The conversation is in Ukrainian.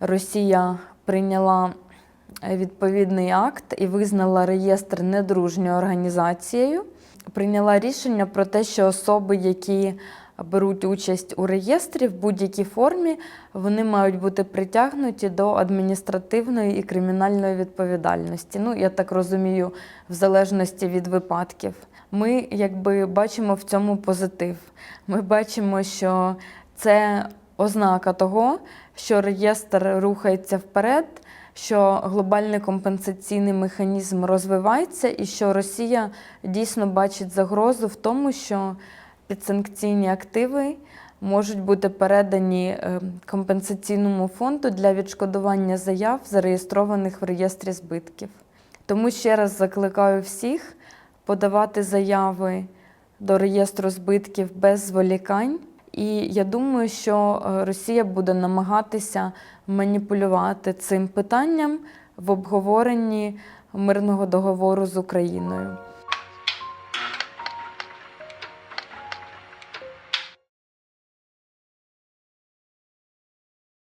Росія прийняла е, відповідний акт і визнала реєстр недружньою організацією. Прийняла рішення про те, що особи, які беруть участь у реєстрі в будь-якій формі, вони мають бути притягнуті до адміністративної і кримінальної відповідальності. Ну, я так розумію, в залежності від випадків. Ми якби бачимо в цьому позитив. Ми бачимо, що це ознака того, що реєстр рухається вперед, що глобальний компенсаційний механізм розвивається, і що Росія дійсно бачить загрозу в тому, що підсанкційні активи можуть бути передані е, компенсаційному фонду для відшкодування заяв, зареєстрованих в реєстрі збитків. Тому ще раз закликаю всіх подавати заяви до реєстру збитків без зволікань. І я думаю, що е, Росія буде намагатися маніпулювати цим питанням в обговоренні мирного договору з Україною.